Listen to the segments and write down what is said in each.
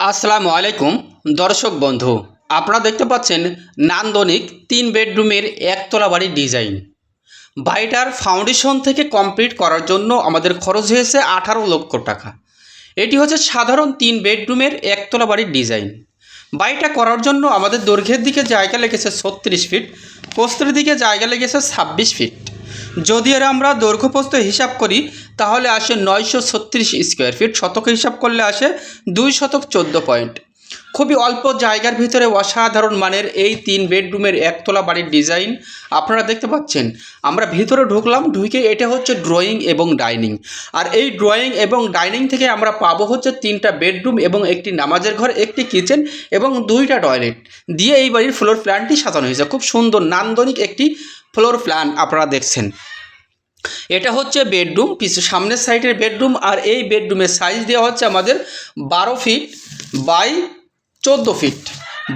আসসালামু আলাইকুম, দর্শক বন্ধু। আপনারা দেখতে পাচ্ছেন নান্দনিক তিন বেডরুমের একতলা বাড়ির ডিজাইন। বাড়িটার ফাউন্ডেশন থেকে কমপ্লিট করার জন্য আমাদের খরচ হয়েছে আঠারো লক্ষ টাকা। এটি হচ্ছে সাধারণ তিন বেডরুমের একতলা বাড়ির ডিজাইন। বাড়িটা করার জন্য আমাদের দৈর্ঘ্যের দিকে জায়গা লেগেছে ছত্রিশ ফিট প্রস্তের দিকে জায়গা লেগেছে ছাব্বিশ ফিট। যদি এর আমরা দৈর্ঘ্যপ্রস্থ হিসাব করি, তাহলে আসে নয়শো ছত্রিশ স্কোয়ার ফিট শতক হিসাব করলে আসে দুই শতক চোদ্দ পয়েন্ট খুবই অল্প জায়গার ভিতরে অসাধারণ মানের এই তিন বেডরুমের একতলা বাড়ির ডিজাইন আপনারা দেখতে পাচ্ছেন, আমরা ভিতরে ঢুকলাম, ঢুকে এটা হচ্ছে ড্রয়িং এবং ডাইনিং আর এই ড্রয়িং এবং ডাইনিং থেকে আমরা পাবো হচ্ছে তিনটা বেডরুম এবং একটি নামাজের ঘর, একটি কিচেন এবং দুইটা টয়লেট দিয়ে এই বাড়ির ফ্লোর প্ল্যানটি সাজানো হয়েছে। খুব সুন্দর, নান্দনিক একটি ফ্লোর প্ল্যান আপনারা দেখছেন। এটা হচ্ছে বেডরুম পিছু সামনের সাইডের বেডরুম আর এই বেডরুমের সাইজ দেওয়া হচ্ছে আমাদের বারো ফিট বাই চোদ্দ ফিট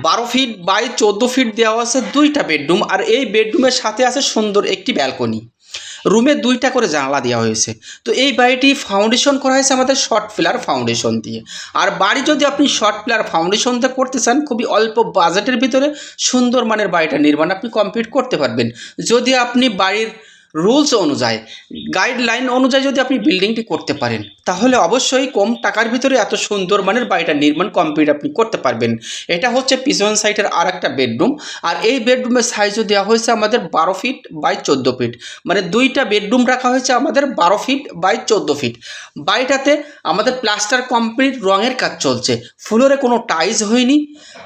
বারো ফিট বাই চোদ্দ ফিট দেওয়া আছে দুইটা বেডরুম আর এই বেডরুমের সাথে আছে সুন্দর একটি ব্যালকনি রুমে দুইটা করে জানালা দেওয়া হয়েছে। তো এই বাড়িটি ফাউন্ডেশন করা হয়েছে আমাদের শর্ট পিলার ফাউন্ডেশন দিয়ে। আর বাড়ি যদি আপনি শর্ট পিলার ফাউন্ডেশন দিয়ে করতে চান, খুবই অল্প বাজেটের ভিতরে সুন্দর মানের বাড়িটা নির্মাণ আপনি কমপ্লিট করতে পারবেন। যদি আপনি বাড়ির রুলস অনুযায়ী গাইডলাইন অনুযায়ী যদি আপনি বিল্ডিংটি করতে পারেন, তাহলে অবশ্যই কম টাকার ভিতরে এত সুন্দর মানের বাড়িটা নির্মাণ কমপ্লিট আপনি করতে পারবেন। এটা হচ্ছে পিছন সাইডের আর একটা বেডরুম আর এই বেডরুমের সাইজও দেওয়া হয়েছে আমাদের বারো ফিট বাই চোদ্দ ফিট মানে দুইটা বেডরুম রাখা হয়েছে আমাদের বারো ফিট বাই চোদ্দ ফিট বাড়িটাতে আমাদের প্লাস্টার কমপ্লিট রঙের কাজ চলছে। ফ্লোরে কোনো টাইলস হয়নি।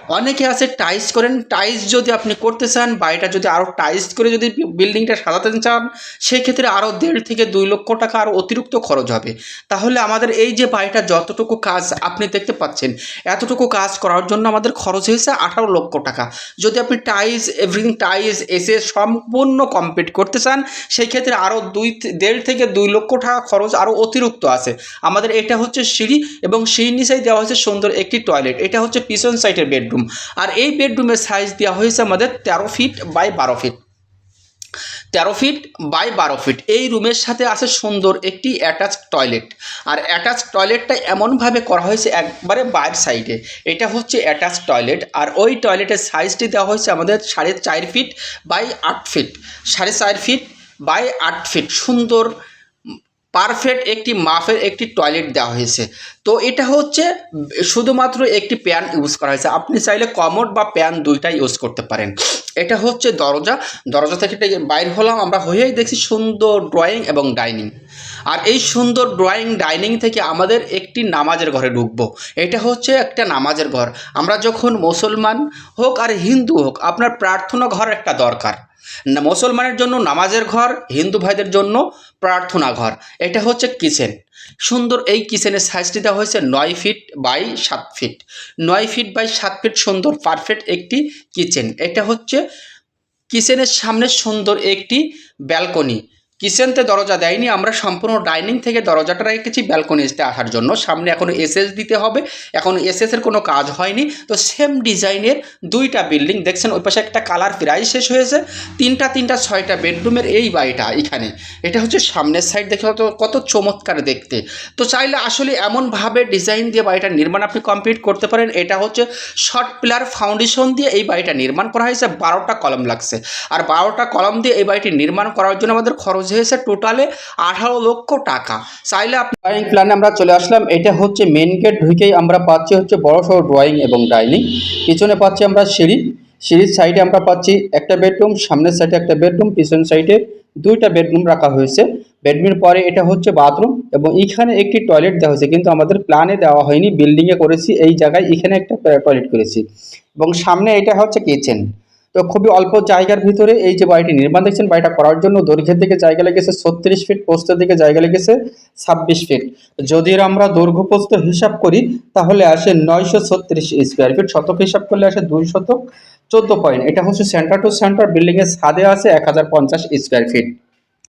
অনেকে আছে টাইলস করেন। টাইলস যদি আপনি করতে চান, বাড়িটা যদি আরও টাইলস করে যদি বিল্ডিংটা সাজাতে চান সেই ক্ষেত্রে আরও দেড় থেকে দুই লক্ষ টাকা আরও অতিরিক্ত খরচ হবে। তাহলে আমাদের এই যে বাড়িটা যতটুকু কাজ আপনি দেখতে পাচ্ছেন, এতটুকু কাজ করার জন্য আমাদের খরচ হয়েছে আঠারো লক্ষ টাকা। যদি আপনি টাইলস এভরিথিং টাইলস এসে সম্পূর্ণ কমপ্লিট করতে চান, সেই ক্ষেত্রে আরও দুই দেড় থেকে দুই লক্ষ টাকা খরচ আরও অতিরিক্ত আছে। আমাদের এটা হচ্ছে সিঁড়ি এবং সিঁড়ির নিচেই দেওয়া হয়েছে সুন্দর একটি টয়লেট। এটা হচ্ছে পিছন সাইডের বেডরুম। আর এই বেডরুমের সাইজ দেওয়া হয়েছে আমাদের তেরো ফিট বাই বারো ফিট তেরো ফিট বাই বারো ফিট এই রুমের সাথে আছে সুন্দর একটি অ্যাটাচ টয়লেট আর অ্যাটাচ টয়লেটটা এমনভাবে করা হয়েছে একবারে বাইর সাইডে এটা হচ্ছে অ্যাটাচ টয়লেট আর ওই টয়লেটের সাইজটি দেওয়া হয়েছে আমাদের সাড়ে চার ফিট বাই আট ফিট সাড়ে চার ফিট বাই আট ফিট সুন্দর পারফেক্ট একটি মাফের একটি টয়লেট দেওয়া হয়েছে। তো এটা হচ্ছে, শুধুমাত্র একটি প্যান ইউজ করা হয়েছে। আপনি চাইলে কমোড বা প্যান দুইটাই ইউজ করতে পারেন। এটা হচ্ছে দরজা। দরজা থেকে বাইর হলাম, আমরা হয়েই দেখছি সুন্দর ড্রয়িং এবং ডাইনিং আর এই সুন্দর ড্রয়িং ডাইনিং থেকে আমাদের একটি নামাজের ঘরে ঢুকবো। এটা হচ্ছে একটা নামাজের ঘর। আমরা যখন মুসলমান হোক আর হিন্দু হোক, আপনার প্রার্থনা ঘর একটা দরকার। মুসলমানের জন্য নামাজের ঘর, হিন্দু ভাইদের জন্য প্রার্থনা ঘর। এটা হচ্ছে কিচেন সুন্দর এই কিচেনের সাইজটি দেওয়া হয়েছে নয় ফিট বাই সাত ফিট নয় ফিট বাই সাত ফিট সুন্দর পারফেক্ট একটি কিচেন এটা হচ্ছে কিচেনের সামনে সুন্দর একটি ব্যালকনি কিচেনতে দরজা দেয়নি, আমরা সম্পূর্ণ ডাইনিং থেকে দরজাটা রেখেছি ব্যালকনিতে আসার জন্য। সামনে এখনও এসএস দিতে হবে, এখন এসএসের কোনো কাজ হয়নি। তো সেম ডিজাইনের দুইটা বিল্ডিং দেখছেন ওই পাশে একটা কালার প্রায় শেষ হয়েছে, তিনটা তিনটা, ছয়টা বেডরুমের এই বাড়িটা এখানে। এটা হচ্ছে সামনের সাইড দেখে কত কত চমৎকার দেখতে। তো চাইলে আসলে এমনভাবে ডিজাইন দিয়ে বাড়িটার নির্মাণ আপনি কমপ্লিট করতে পারেন। এটা হচ্ছে শর্ট পিলার ফাউন্ডেশন দিয়ে এই বাড়িটা নির্মাণ করা হয়েছে, বারোটা কলম লাগছে। আর বারোটা কলম দিয়ে এই বাড়িটি নির্মাণ করার জন্য আমাদের খরচ হয়েছে টোটালে আঠারো লক্ষ টাকা। চাইলে ড্রয়িং প্ল্যানে আমরা চলে আসলাম। এটা হচ্ছে মেন গেট ঢুকেই আমরা পাচ্ছি হচ্ছে বড় সড়ো ড্রয়িং এবং ডাইনিং পিছনে পাচ্ছি আমরা সিঁড়ি। সিঁড়ির সাইডে আমরা পাচ্ছি একটা বেডরুম সামনের সাইডে একটা বেডরুম পিছন সাইডে দুইটা বেডরুম রাখা হয়েছে। বেডরুমের পরে এটা হচ্ছে বাথরুম এবং এখানে একটি টয়লেট দেওয়া হয়েছে। কিন্তু আমাদের প্ল্যানে দেওয়া হয়নি। বিল্ডিংয়ে করেছি, এই জায়গায় এখানে একটা টয়লেট করেছি। এবং সামনে এটা হচ্ছে কিচেন তো খুবই অল্প জায়গার ভিতরে এই যে বাড়িটি নির্মাণ দেখছেন, বাড়িটা করার জন্য দৈর্ঘ্যের দিকে জায়গা লেগেছে ছত্রিশ ফিট পোস্তের দিকে জায়গা লেগেছে ছাব্বিশ ফিট যদি আমরা দৈর্ঘ্য পোস্ত হিসাব করি, তাহলে আসে নয়শো ছত্রিশ স্কোয়ার ফিট শতক হিসাব করলে আসে দুই শতক, চোদ্দ পয়েন্ট এটা হচ্ছে সেন্টার টু সেন্টার বিল্ডিংয়ের ছাদে আছে এক হাজার পঞ্চাশ স্কোয়ার ফিট